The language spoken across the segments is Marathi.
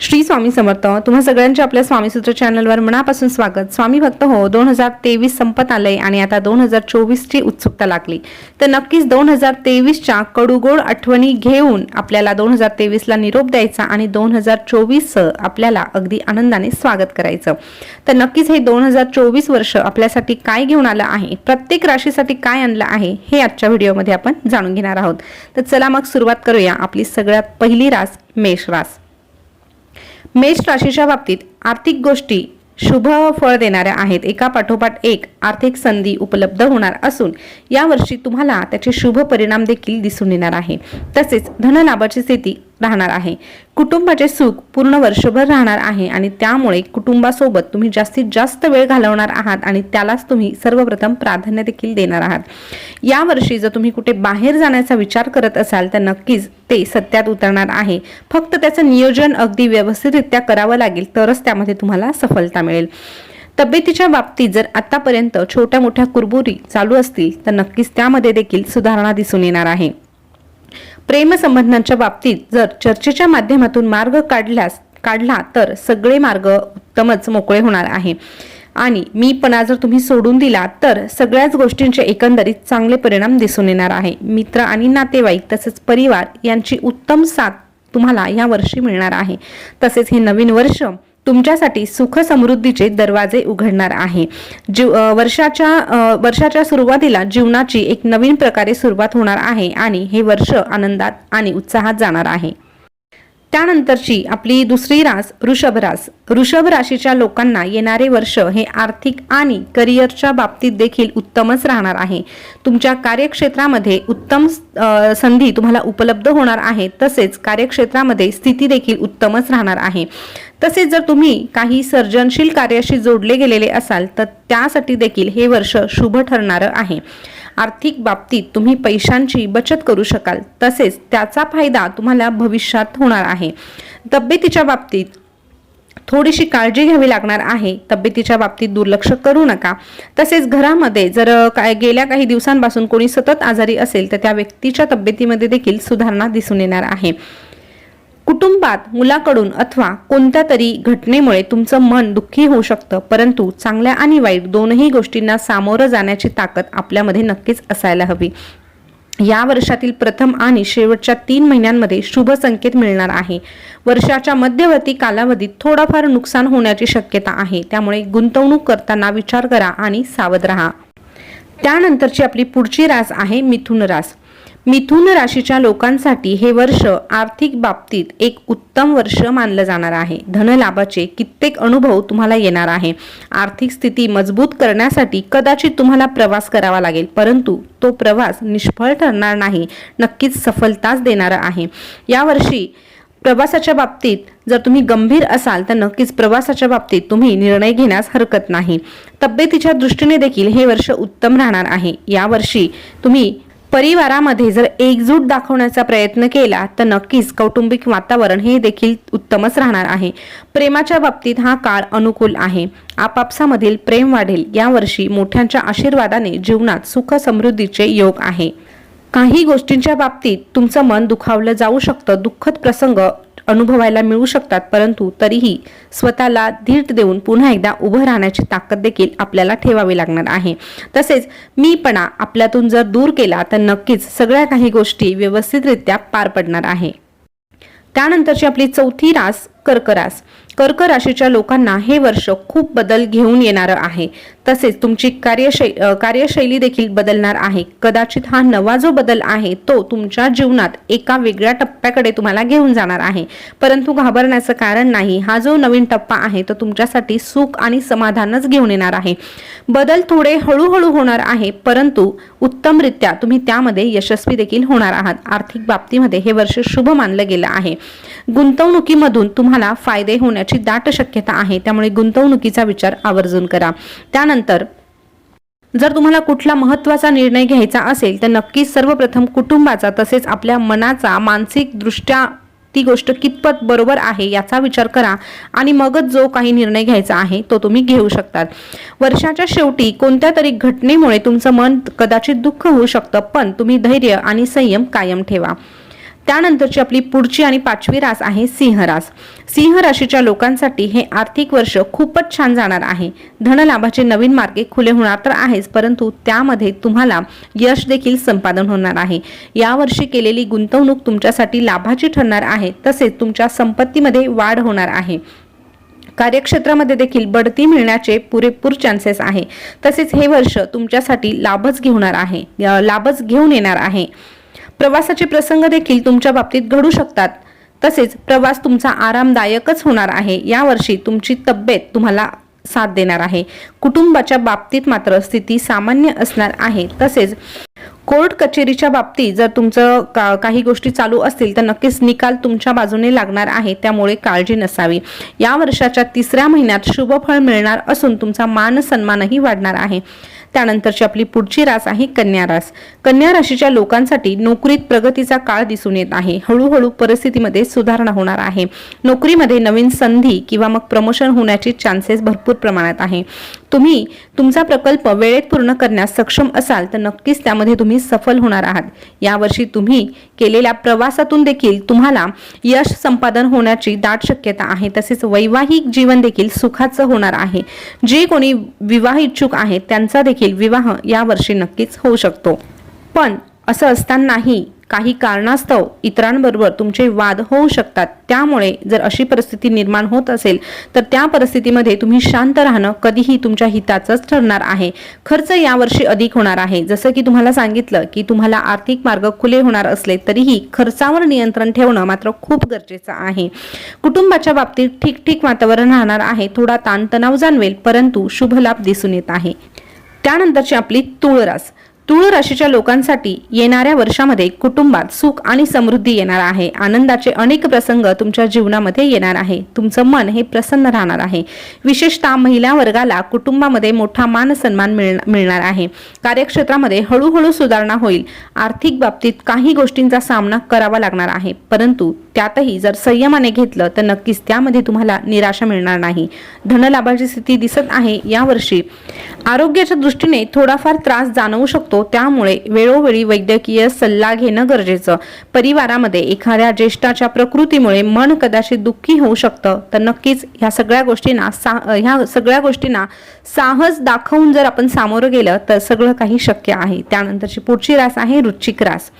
श्री स्वामी समर्थ. तुम्हा सगळ्यांचे आपल्या स्वामीसूत्र चॅनलवर मनापासून स्वागत. स्वामी भक्त हो दोन हजार तेवीस संपत आलंय आणि आता दोन हजार चोवीसची उत्सुकता लागली. तर नक्कीच दोन हजार तेवीसच्या कडूगोड आठवणी घेऊन आपल्याला दोन हजार तेवीसला निरोप द्यायचा आणि दोन हजार चोवीसचं आपल्याला अगदी आनंदाने स्वागत करायचं. तर नक्कीच हे दोन हजार चोवीस वर्ष आपल्यासाठी काय घेऊन आलं आहे? प्रत्येक राशीसाठी काय आणलं आहे? हे आजच्या व्हिडिओमध्ये आपण जाणून घेणार आहोत. तर चला मग सुरुवात करूया आपली सगळ्यात पहिली रास मेष रास. मेष राशीच्या बाबतीत आर्थिक गोष्टी शुभ फळ देणाऱ्या आहेत. एका पाठोपाठ एक आर्थिक संधी उपलब्ध होणार असून यावर्षी तुम्हाला त्याचे शुभ परिणाम देखील दिसून येणार आहे. तसेच धनलाभाची स्थिती राहणार आहे. कुटुंबाचे सुख पूर्ण वर्षभर राहणार आहे आणि त्यामुळे कुटुंबासोबत तुम्ही जास्तीत जास्त वेळ घालवणार आहात आणि त्यालाच तुम्ही सर्वप्रथम प्राधान्य देखील देणार आहात. यावर्षी जर तुम्ही कुठे बाहेर जाण्याचा विचार करत असाल तर नक्कीच ते सत्यात उतरणार आहे. फक्त त्याचं नियोजन अगदी व्यवस्थितरित्या करावं लागेल तरच त्यामध्ये तुम्हाला सफलता मिळेल. तब्येतीच्या बाबतीत जर आतापर्यंत छोट्या मोठ्या कुरबुरी चालू असतील तर नक्कीच त्यामध्ये देखील सुधारणा दिसून येणार आहे. प्रेमसंबंधांच्या बाबतीत जर चर्चेच्या माध्यमातून मार्ग काढल्यास काढला तर सगळे मार्ग उत्तमच मोकळे होणार आहे. आणि मीपणा जर तुम्ही सोडून दिला तर सगळ्याच गोष्टींचे एकंदरीत चांगले परिणाम दिसून येणार आहे. मित्र आणि नातेवाईक तसेच परिवार यांची उत्तम साथ तुम्हाला या वर्षी मिळणार आहे. तसेच हे नवीन वर्ष तुमच्यासाठी सुख समृद्धीचे दरवाजे उघडणार आहे. जीव वर्षाच्या वर्षाच्या सुरुवातीला जीवनाची एक नवीन प्रकारे सुरुवात होणार आहे आणि हे वर्ष आनंदात आणि उत्साहात जाणार आहे. त्यानंतरची आपली दुसरी रास वृषभ रास. वृषभ राशीच्या लोकांना येणारे वर्ष हे आर्थिक आणि करिअरच्या बाबतीत देखील उत्तमच राहणार आहे. तुमच्या कार्यक्षेत्रामध्ये उत्तम संधी तुम्हाला उपलब्ध होणार आहे. तसेच कार्यक्षेत्रामध्ये स्थिती देखील उत्तमच राहणार आहे. तसेच जर तुम्ही काही सर्जनशील कार्याशी जोडले गेलेले असाल तर त्यासाठी देखील हे वर्ष शुभ ठरणारं आहे. आर्थिक बाबतीत तुम्ही पैशांची बचत करू शकाल. तसेच त्याचा फायदा तुम्हाला भविष्यात होणार आहे. तब्येतीच्या बाबतीत थोडीशी काळजी घ्यावी लागणार आहे. तब्येतीच्या बाबतीत दुर्लक्ष करू नका. तसेच घरामध्ये जर काय गेल्या काही दिवसांपासून कोणी सतत आजारी असेल तर त्या व्यक्तीच्या तब्येतीमध्ये देखील सुधारणा दिसून येणार आहे. कुटुंबात मुलाकडून अथवा कोणत्या तरी घटनेमुळे तुमचं मन दुःखी होऊ शकतं परंतु चांगल्या आणि वाईट दोनही गोष्टींना सामोरं जाण्याची ताकद आपल्यामध्ये नक्कीच असायला हवी. या वर्षातील प्रथम आणि शेवटच्या तीन महिन्यांमध्ये शुभ संकेत मिळणार आहे. वर्षाच्या मध्यवर्ती कालावधीत थोडाफार नुकसान होण्याची शक्यता आहे त्यामुळे गुंतवणूक करताना विचार करा आणि सावध राहा. त्यानंतरची आपली पुढची रास आहे मिथुन रास. मिथुन राशीच्या लोकांसाठी हे वर्ष आर्थिक बाबतीत एक उत्तम वर्ष मानलं जाणार आहे. धनलाभाचे कित्येक अनुभव तुम्हाला येणार आहे. आर्थिक स्थिती मजबूत करण्यासाठी कदाचित तुम्हाला प्रवास करावा लागेल परंतु तो प्रवास निष्फळ ठरणार नाही नक्कीच सफलताच देणारा आहे. यावर्षी प्रवासाच्या बाबतीत जर तुम्ही गंभीर असाल तर नक्कीच प्रवासाच्या बाबतीत तुम्ही निर्णय घेण्यास हरकत नाही. तब्येतीच्या दृष्टीने देखील हे वर्ष उत्तम राहणार आहे. यावर्षी तुम्ही परिवारामध्ये जर एकजूट दाखवण्याचा प्रयत्न केला तर नक्कीच कौटुंबिक वातावरण हे देखील उत्तमच राहणार आहे. प्रेमाच्या बाबतीत हा काळ अनुकूल आहे. आपापसामधील प्रेम वाढेल. यावर्षी मोठ्यांच्या आशीर्वादाने जीवनात सुख समृद्धीचे योग आहे. काही गोष्टींच्या बाबतीत तुमचं मन दुखावलं जाऊ शकतं दुःखद प्रसंग अनुभवायला मिळू शकतात परंतु तरीही स्वतःला धीट देऊन पुन्हा एकदा उभं राहण्याची ताकद देखील आपल्याला ठेवावी लागणार आहे. तसेच मीपणा आपल्यातून जर दूर केला तर नक्कीच सगळ्या काही गोष्टी व्यवस्थितरित्या पार पडणार आहे. त्यानंतरची आपली चौथी रास कर्करास. कर्क राशीच्या लोकांना हे वर्ष खूप बदल घेऊन येणारं आहे. तसेच तुमची कार्यशै कार्यशैली देखील बदलणार आहे. कदाचित हा नवा जो बदल आहे तो तुमच्या जीवनात एका वेगळ्या टप्प्याकडे तुम्हाला घेऊन जाणार आहे. परंतु घाबरण्याचं कारण नाही. हा जो नवीन टप्पा आहे तो तुमच्यासाठी सुख आणि समाधानच घेऊन येणार आहे. बदल थोडे हळूहळू होणार आहे परंतु उत्तमरित्या तुम्ही त्यामध्ये यशस्वी देखील होणार आहात. आर्थिक बाबतीमध्ये हे वर्ष शुभ मानलं गेलं आहे. गुंतवणुकीमधून तुम्हाला फायदे होण्याची दाट शक्यता आहे. त्यामुळे गुंतवणुकीचा विचार आवर्जून करा. त्यानंतर जर तुम्हाला कुठला महत्त्वाचा निर्णय घ्यायचा असेल तर नक्कीच सर्वप्रथम कुटुंबाचा तसेच आपल्या मनाचा मानसिकदृष्ट्या ती गोष्ट कितपत बरोबर आहे याचा विचार करा आणि मगच जो काही निर्णय घ्यायचा आहे तो तुम्ही घेऊ शकतात. वर्षाच्या शेवटी कोणत्या तरी घटनेमुळे तुमचं मन कदाचित दुःख होऊ शकतं पण तुम्ही धैर्य आणि संयम कायम ठेवा. त्यानंतरची आपली पुढची आणि पाचवी रास आहे सिंह रास सिंह राशीच्या लोकांसाठी हे आर्थिक वर्ष खूपच छान जाणार आहे. धनलाभाचे नवीन मार्गे खुले होणार तर आहेच परंतु त्यामध्ये तुम्हाला यश देखील संपादन होणार आहे. यावर्षी केलेली गुंतवणूक तुमच्यासाठी लाभाची ठरणार आहे तसेच तुमच्या संपत्तीमध्ये वाढ होणार आहे. कार्यक्षेत्रामध्ये देखील बढती मिळण्याचे पुरेपूर चान्सेस आहे. तसेच हे वर्ष तुमच्यासाठी लाभच घेणार आहे लाभच घेऊन येणार आहे. प्रवासाचे प्रसंग देखील तुमच्या बाबतीत घडू शकतात. तसेच प्रवास तुमचा आरामदायकच होणार आहे. यावर्षी तुमची तब्येत तुम्हाला साथ देणार आहे. कुटुंबाच्या बाबतीत मात्र स्थिती सामान्य असणार आहे. तसेच कोर्ट कचेरीच्या बाबतीत जर तुमचं का काही गोष्टी चालू असतील तर नक्कीच निकाल तुमच्या बाजूने लागणार आहे. त्यामुळे काळजी नसावी. या वर्षाच्या तिसऱ्या महिन्यात शुभफळ मिळणार असून तुमचा मान सन्मानही वाढणार आहे. त्यानंतरची आपली पुढची रास आहे कन्या रास. कन्या राशीच्या लोकांसाठी नोकरीत प्रगतीचा काळ दिसून येत आहे. हळूहळू परिस्थितीमध्ये सुधारणा होणार आहे. नोकरीमध्ये नवीन संधी किंवा मग प्रमोशन होण्याचे चान्सेस भरपूर प्रमाणात आहे. तुम्ही तुमचा प्रकल्प वेळेत पूर्ण करण्यास सक्षम असाल तर नक्कीच त्यामध्ये तुम्ही सफल होणार आहात. यावर्षी तुम्ही केलेल्या प्रवासातून देखील तुम्हाला यश संपादन होण्याची दाट शक्यता आहे. तसेच वैवाहिक जीवन देखील सुखाचं होणार आहे. जे कोणी विवाह इच्छुक आहेत त्यांचा देखील विवाह यावर्षी नक्कीच होऊ शकतो. पण असं असतानाही काही कारणास्तव इतरांबरोबर तुमचे वाद होऊ शकतात. त्यामुळे जर अशी परिस्थिती निर्माण होत असेल तर त्या परिस्थितीमध्ये तुम्ही शांत राहणं कधीही तुमच्या हिताचंच ठरणार आहे. खर्च यावर्षी अधिक होणार आहे. जसं की तुम्हाला सांगितलं की तुम्हाला आर्थिक मार्ग खुले होणार असले तरीही खर्चावर नियंत्रण ठेवणं मात्र खूप गरजेचं आहे. कुटुंबाच्या बाबतीत ठीक वातावरण राहणार आहे. थोडा ताणतणाव जाणवेल परंतु शुभ लाभ दिसून येत आहे. त्यानंतरची आपली तुळरास. तुळ राशीच्या लोकांसाठी येणाऱ्या वर्षामध्ये कुटुंबात सुख आणि समृद्धी येणार आहे. आनंदाचे अनेक प्रसंग तुमच्या जीवनामध्ये येणार आहे. तुमचं मन हे प्रसन्न राहणार आहे. विशेषतः महिला वर्गाला कुटुंबामध्ये मोठा मान सन्मान मिळणार आहे. कार्यक्षेत्रामध्ये हळूहळू सुधारणा होईल. आर्थिक बाबतीत काही गोष्टींचा सामना करावा लागणार आहे. परंतु त्यातही जर संयमाने घेतलं तर नक्कीच त्यामध्ये तुम्हाला निराशा मिळणार नाही. धनलाभाची स्थिती दिसत आहे. यावर्षी आरोग्याच्या दृष्टीने थोडाफार त्रास जाणवू शकतो. त्यामुळे वेळोवेळी वैद्यकीय सल्ला घेणं गरजेचं. परिवारामध्ये एखाद्या ज्येष्ठाच्या प्रकृतीमुळे मन कदाचित दुःखी होऊ शकतं. तर नक्कीच ह्या सगळ्या गोष्टींना सा ह्या सगळ्या गोष्टींना साहस दाखवून जर आपण सामोरं गेलं तर सगळं काही शक्य आहे. त्यानंतरची पुढची रास आहे रुचिक रास.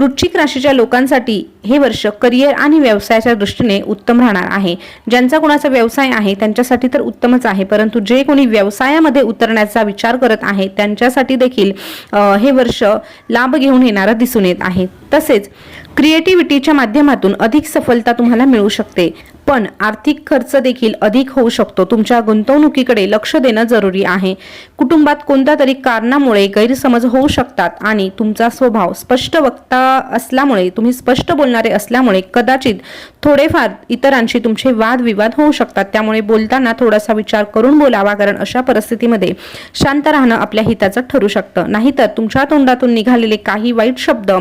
वृश्चिक राशीच्या लोकांसाठी हे वर्ष करिअर आणि व्यवसायाच्या दृष्टीने उत्तम राहणार आहे. ज्यांचा कोणाचा व्यवसाय आहे त्यांच्यासाठी तर उत्तमच आहे परंतु जे कोणी व्यवसायामध्ये उतरण्याचा विचार करत आहे त्यांच्यासाठी देखील हे वर्ष लाभ घेऊन येणारं दिसून येत आहे. तसेच क्रिएटिव्हिटीच्या माध्यमातून अधिक सफलता तुम्हाला मिळू शकते. पण आर्थिक खर्च देखील अधिक होऊ शकतो. तुमच्या गुंतवणुकीकडे लक्ष देणं जरुरी आहे. कुटुंबात कोणत्या तरी कारणामुळे गैरसमज होऊ शकतात आणि तुमचा स्वभाव स्पष्ट वक्ता असल्यामुळे तुम्ही स्पष्ट बोलणारे असल्यामुळे कदाचित थोडेफार इतरांशी तुमचे वादविवाद होऊ शकतात. त्यामुळे बोलताना थोडासा विचार करून बोलावा कारण अशा परिस्थितीमध्ये शांत राहणं आपल्या हिताचं ठरू शकतं. नाहीतर तुमच्या तोंडातून निघालेले काही वाईट शब्द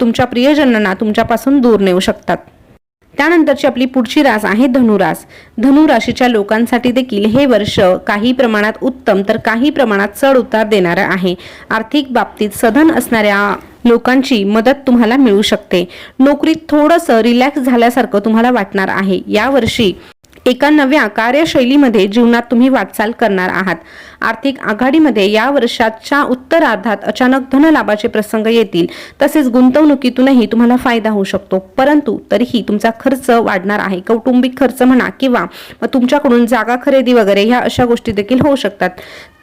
तुमच्या प्रियजनांना तुमच्यापासून दूर नेऊ शकतात. त्यानंतरची आपली पुढची रास आहे धनुरास. धनुराशीच्या लोकांसाठी देखील हे वर्ष काही प्रमाणात उत्तम तर काही प्रमाणात चढ उतार देणारं आहे. आर्थिक बाबतीत सधन असणाऱ्या लोकांची मदत तुम्हाला मिळू शकते. नोकरीत थोडंसं रिलॅक्स झाल्यासारखं तुम्हाला वाटणार आहे. यावर्षी एका नव्या कार्यशैलीमध्ये जीवनात तुम्ही वाटचाल करणार आहात. आर्थिक आघाडीमध्ये या वर्षाच्या उत्तरार्धात अचानक धनलाभाचे प्रसंग येतील. तसेच गुंतवणुकीतूनही तुम्हाला फायदा होऊ शकतो. परंतु तरीही तुमचा खर्च वाढणार आहे. कौटुंबिक खर्च म्हणा किंवा मग तुमच्याकडून जागा खरेदी वगैरे ह्या अशा गोष्टी देखील होऊ शकतात.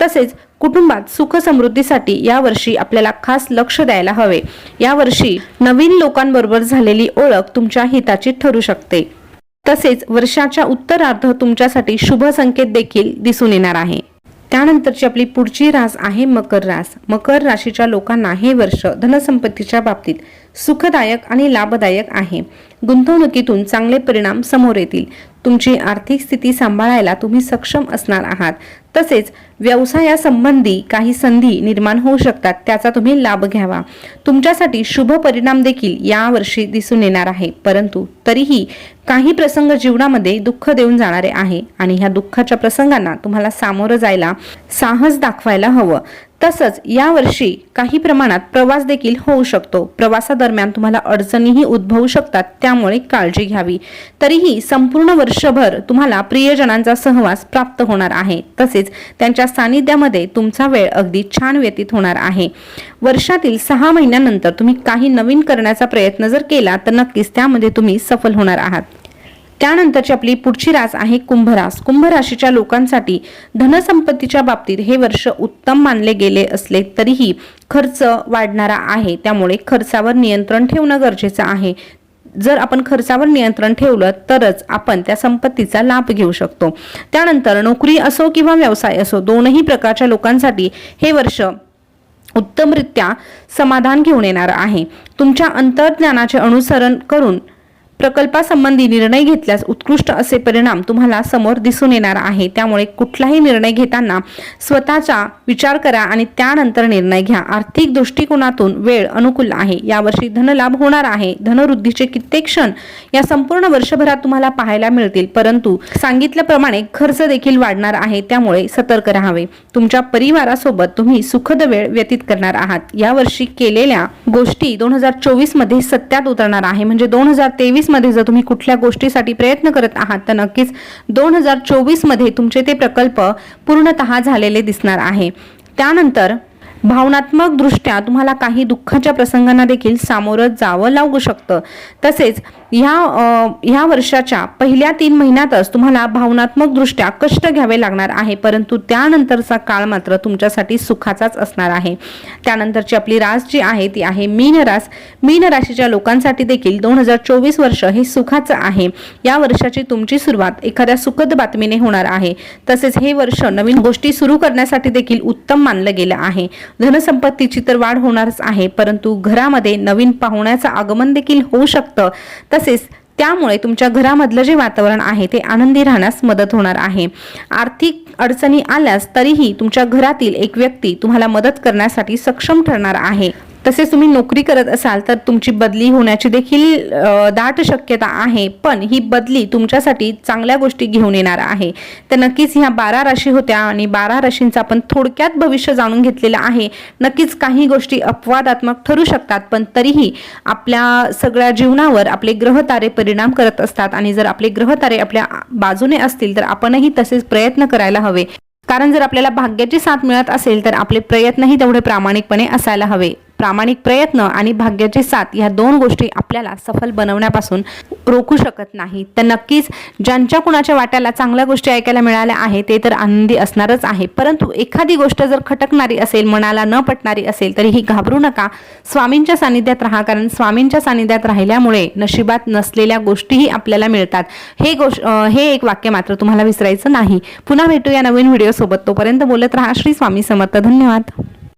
तसेच कुटुंबात सुख समृद्धीसाठी यावर्षी आपल्याला खास लक्ष द्यायला हवे. यावर्षी नवीन लोकांबरोबर झालेली ओळख तुमच्या हिताची ठरू शकते. तसेच वर्षाच्या उत्तरार्ध तुमच्यासाठी शुभ संकेत देखील दिसून येणार आहे. त्यानंतरची आपली पुढची रास आहे मकर रास. मकर राशीच्या लोकांना हे वर्ष धनसंपत्तीच्या बाबतीत सुखदायक आणि लाभदायक आहे. गुंतवणुकीतून चांगले परिणाम समोर येतील. तुमची आर्थिक स्थिती सांभाळायला तुम्ही सक्षम असणार आहात. तसेच व्यवसायासंबंधी काही संधी निर्माण होऊ शकतात त्याचा तुम्ही लाभ घ्यावा. तुमच्यासाठी शुभ परिणाम देखील यावर्षी दिसून येणार आहे. परंतु तरीही काही प्रसंग जीवनामध्ये दुःख देऊन जाणारे आहे आणि ह्या दुःखाच्या प्रसंगांना तुम्हाला सामोरं जायला साहस दाखवायला हवं. तसंच यावर्षी काही प्रमाणात प्रवास देखील होऊ शकतो. प्रवासादरम्यान तुम्हाला अडचणीही उद्भवू शकतात त्यामुळे काळजी घ्यावी. तरीही संपूर्ण वर्षभर तुम्हाला प्रियजनांचा सहवास प्राप्त होणार आहे. तसेच त्यांच्या सानिध्यामध्ये तुमचा वेळ अगदी छान व्यतीत होणार आहे. वर्षातील सहा महिन्यानंतर तुम्ही काही नवीन करण्याचा प्रयत्न जर केला तर नक्कीच त्यामध्ये तुम्ही सफल होणार आहात. त्यानंतरची आपली पुढची रास आहे कुंभरास. कुंभ राशीच्या लोकांसाठी धनसंपत्तीच्या बाबतीत हे वर्ष उत्तम मानले गेले असले तरीही खर्च वाढणारा आहे. त्यामुळे खर्चावर नियंत्रण ठेवणं गरजेचं आहे. जर आपण खर्चावर नियंत्रण ठेवलं तरच आपण त्या संपत्तीचा लाभ घेऊ शकतो. त्यानंतर नोकरी असो किंवा व्यवसाय असो दोनही प्रकारच्या लोकांसाठी हे वर्ष उत्तमरित्या समाधान घेऊन येणार आहे. तुमच्या अंतर्ज्ञानाचे अनुसरण करून प्रकल्पासंबंधी निर्णय घेतल्यास उत्कृष्ट असे परिणाम तुम्हाला समोर दिसून येणार आहे. त्यामुळे कुठलाही निर्णय घेताना स्वतःचा विचार करा आणि त्यानंतर निर्णय घ्या. आर्थिक दृष्टिकोनातून वेळ अनुकूल आहे. यावर्षी धनलाभ होणार आहे. धनवृद्धीचे कित्येक क्षण या संपूर्ण वर्षभरात तुम्हाला पाहायला मिळतील. परंतु सांगितल्याप्रमाणे खर्च देखील वाढणार आहे. त्यामुळे सतर्क राहावे. तुमच्या परिवारासोबत तुम्ही सुखद वेळ व्यतीत करणार आहात. यावर्षी केलेल्या गोष्टी दोन हजार चोवीसमध्ये सत्यात उतरणार आहे. म्हणजे दोन हजार तेवीसमध्ये जर तुम्ही कुठल्या गोष्टीसाठी प्रयत्न करत आहात तर नक्कीच दोन हजार चोवीसमध्ये तुमचे ते प्रकल्प पूर्णतः झालेले दिसणार आहे. त्यानंतर भावनात्मक दृष्ट्या तुम्हाला काही दुःखाच्या प्रसंगांना देखील सामोरं जावं लागू शकतं. तसेच ह्या ह्या वर्षाच्या पहिल्या तीन महिन्यातच तुम्हाला भावनात्मकदृष्ट्या कष्ट घ्यावे लागणार आहे. परंतु त्यानंतरचा काळ मात्र तुमच्यासाठी सुखाचाच असणार आहे. त्यानंतरची आपली रास जी आहे ती आहे मीन रास. मीन राशीच्या लोकांसाठी देखील दोन हजार चोवीस वर्ष हे सुखाचं आहे. या वर्षाची तुमची सुरुवात एखाद्या सुखद बातमीने होणार आहे. तसेच हे वर्ष नवीन गोष्टी सुरू करण्यासाठी देखील उत्तम मानलं गेलं आहे. धनसंपत्तीची तर वाढ होणारच आहे परंतु घरामध्ये नवीन पाहुण्याचं आगमन देखील होऊ शकतं. तसेच त्यामुळे तुमच्या घरामधलं जे वातावरण आहे ते आनंदी राहण्यास मदत होणार आहे. आर्थिक अडचणी आल्यास तरीही तुमच्या घरातील एक व्यक्ती तुम्हाला मदत करण्यासाठी सक्षम ठरणार आहे. तसेच तुम्ही नोकरी करत असाल तर तुमची बदली होण्याची देखील दाट शक्यता आहे. पण ही बदली तुमच्यासाठी चांगल्या गोष्टी घेऊन येणार आहे. तर नक्कीच ह्या बारा राशी होत्या आणि बारा राशींचा आपण थोडक्यात भविष्य जाणून घेतलेलं आहे. नक्कीच काही गोष्टी अपवादात्मक ठरू शकतात पण तरीही आपल्या सगळ्या जीवनावर आपले ग्रहतारे परिणाम करत असतात आणि जर आपले ग्रहतारे आपल्या बाजूने असतील तर आपणही तसेच प्रयत्न करायला हवे. कारण जर आपल्याला भाग्याची साथ मिळत असेल तर आपले प्रयत्नही तेवढे प्रामाणिकपणे असायला हवे. प्रामाणिक प्रयत्न आणि भाग्याची साथ या दोन गोष्टी आपल्याला सफल बनवण्यापासून रोखू शकत नाही. तर नक्कीच ज्यांच्या कुणाच्या वाट्याला चांगल्या गोष्टी ऐकायला मिळाल्या आहे ते तर आनंदी असणारच आहे. परंतु एखादी गोष्ट जर खटकणारी असेल मनाला न पटणारी असेल तरीही घाबरू नका. स्वामींच्या सानिध्यात राहा कारण स्वामींच्या सानिध्यात राहिल्यामुळे नशिबात नसलेल्या गोष्टीही आपल्याला मिळतात. हे गोष्ट हे एक वाक्य मात्र तुम्हाला विसरायचं नाही. पुन्हा भेटू या नवीन व्हिडिओसोबत. तोपर्यंत बोलत राहा. श्री स्वामी समर्थ. धन्यवाद.